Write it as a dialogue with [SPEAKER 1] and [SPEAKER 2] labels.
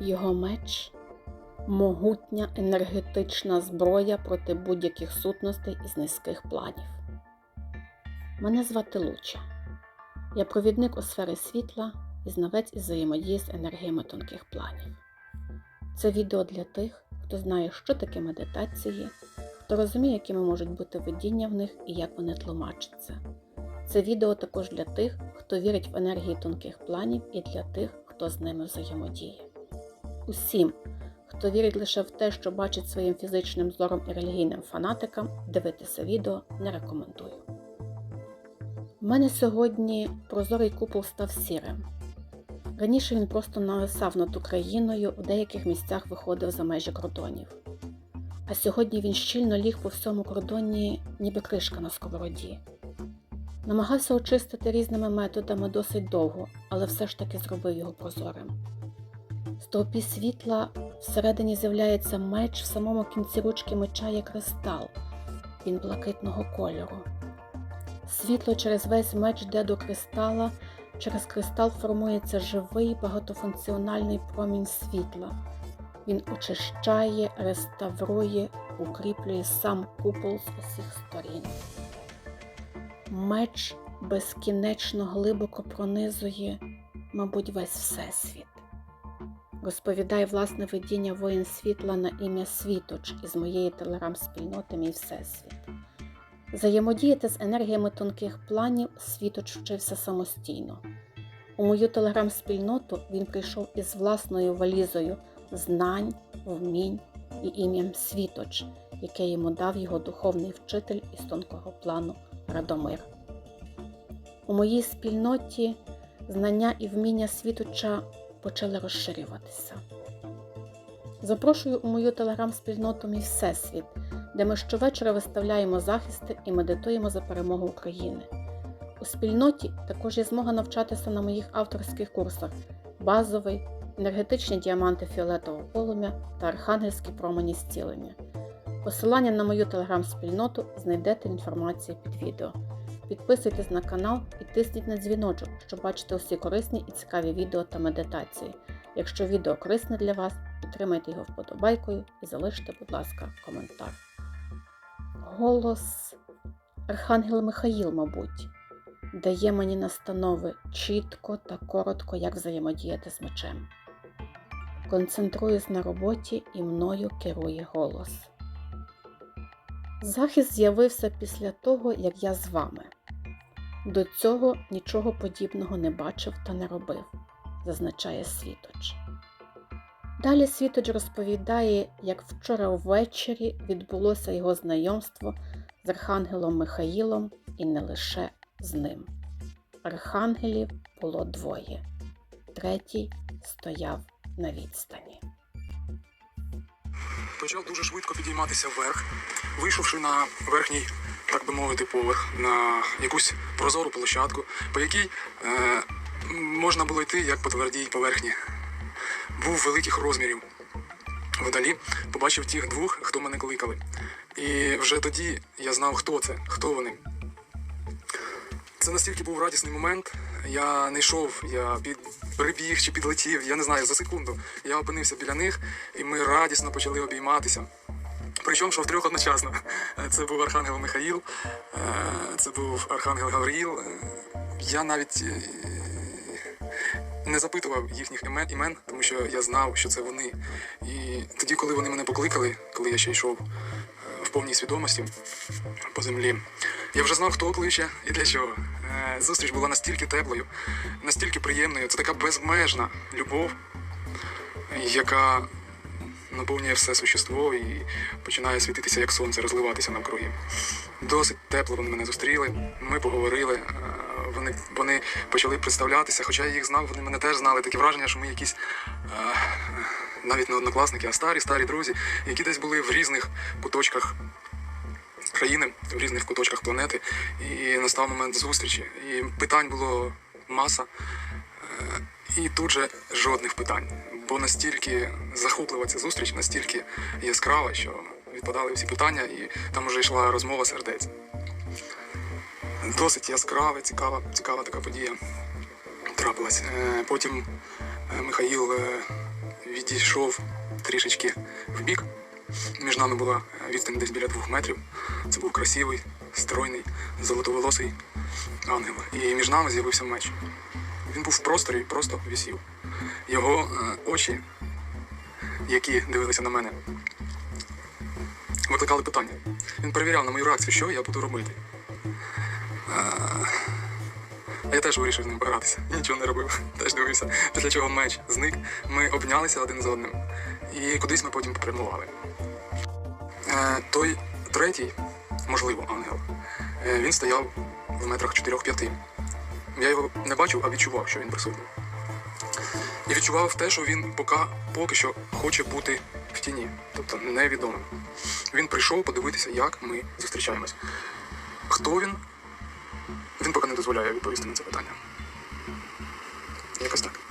[SPEAKER 1] Його меч могутня енергетична зброя проти будь-яких сутностей із низьких планів. Мене звати Луча. Я провідник у сфері світла і знавець із взаємодії з енергіями тонких планів. Це відео для тих, хто знає, що таке медитації, хто розуміє, якими можуть бути видіння в них і як вони тлумачаться. Це відео також для тих, хто вірить в енергії тонких планів, і для тих, хто з ними взаємодіє. Усім, хто вірить лише в те, що бачить своїм фізичним зором і релігійним фанатикам, дивитися відео не рекомендую. У мене сьогодні прозорий купол став сірим. Раніше він просто нависав над Україною, у деяких місцях виходив за межі кордонів. А сьогодні він щільно ліг по всьому кордоні, ніби кришка на сковороді. Намагався очистити різними методами досить довго, але все ж таки зробив його прозорим. Стовпі світла всередині з'являється меч, в самому кінці ручки меча є кристал, він блакитного кольору. Світло через весь меч йде до кристала, через кристал формується живий багатофункціональний промінь світла. Він очищає, реставрує, укріплює сам купол з усіх сторін. Меч безкінечно глибоко пронизує, мабуть, весь всесвіт. Розповідає власне видіння воїн світла на ім'я Світоч із моєї телеграм-спільноти Мій Всесвіт. Взаємодіяти з енергіями тонких планів Світоч вчився самостійно. У мою телеграм-спільноту він прийшов із власною валізою знань, вмінь і ім'ям Світоч, яке йому дав його духовний вчитель із тонкого плану Радомир. У моїй спільноті знання і вміння світоча почали розширюватися. Запрошую у мою телеграм-спільноту Мій Всесвіт, де ми щовечора виставляємо захисти і медитуємо за перемогу України. У спільноті також є змога навчатися на моїх авторських курсах базовий, енергетичні діаманти фіолетового полум'я та архангельські промені зцілення. Посилання на мою телеграм-спільноту знайдете в інформації під відео. Підписуйтесь на канал і тисніть на дзвіночок, щоб бачити усі корисні і цікаві відео та медитації. Якщо відео корисне для вас, підтримайте його вподобайкою і залиште, будь ласка, коментар. Голос Архангел Михаїл, мабуть, дає мені настанови чітко та коротко, як взаємодіяти з мечем. Концентруюсь на роботі і мною керує голос. Захист з'явився після того, як я з вами. До цього нічого подібного не бачив та не робив, зазначає Світоч. Далі Світоч розповідає, як вчора ввечері відбулося його знайомство з Архангелом Михаїлом і не лише з ним. Архангелів було двоє, третій стояв на відстані.
[SPEAKER 2] почав дуже швидко підійматися вверх, вийшовши на верхній, так би мовити, поверх, на якусь прозору площадку, по якій е, можна було йти як по твердій поверхні. Був великих розмірів. Вдалі побачив тих двох, хто мене кликали. І вже тоді я знав, хто це, хто вони. Це настільки був радісний момент. Я не йшов, я під прибіг чи підлетів, я не знаю, за секунду. Я опинився біля них, і ми радісно почали обійматися. Причому що втрьох одночасно. Це був Архангел Михаїл, е, це був Архангел Гавриїл. Е, Я навіть е, не запитував їхніх імен, тому що я знав, що це вони. І тоді, коли вони мене покликали, коли я ще йшов е, в повній свідомості по землі, я вже знав, хто кличе і для чого. Е, Зустріч була настільки теплою, настільки приємною. Це така безмежна любов, яка наповнює все существо і починає світитися як сонце, розливатися навкруги. Досить тепло вони мене зустріли. Ми поговорили. е, Вони, вони почали представлятися, хоча я їх знав, вони мене теж знали. Таке враження, що ми якісь е, навіть не однокласники, а старі, старі друзі, які десь були в різних куточках країни, в різних куточках планети. І настав момент зустрічі. І питань було маса. Е, І тут же жодних питань. Бо настільки захоплива ця зустріч, настільки яскрава, що відпадали всі питання, і там вже йшла розмова сердець. Досить яскрава, цікава, цікава така подія трапилась. Е, Потім е, Михаїл е, відійшов трішечки вбік. Між нами була відстань десь біля двох метрів. Це був красивий, стройний, золотоволосий ангел. І між нами з'явився меч. Він був в просторі, просто висів. Його е, очі, які дивилися на мене, викликали питання. Він перевіряв на мою реакцію, що я буду робити. А я теж вирішив з ним погратися. Нічого не робив. Теж дивився. Після чого меч зник. Ми обнялися один з одним. І кудись ми потім попрямували. Е, той третій, можливо, ангел, е, він стояв в метрах 4-5. Я його не бачив, а відчував, що він присутній. І відчував те, що він поки, поки що хоче бути в тіні, тобто невідомим. Він прийшов подивитися, як ми зустрічаємось. Хто він? Він поки не дозволяє відповісти на це питання. Якось так.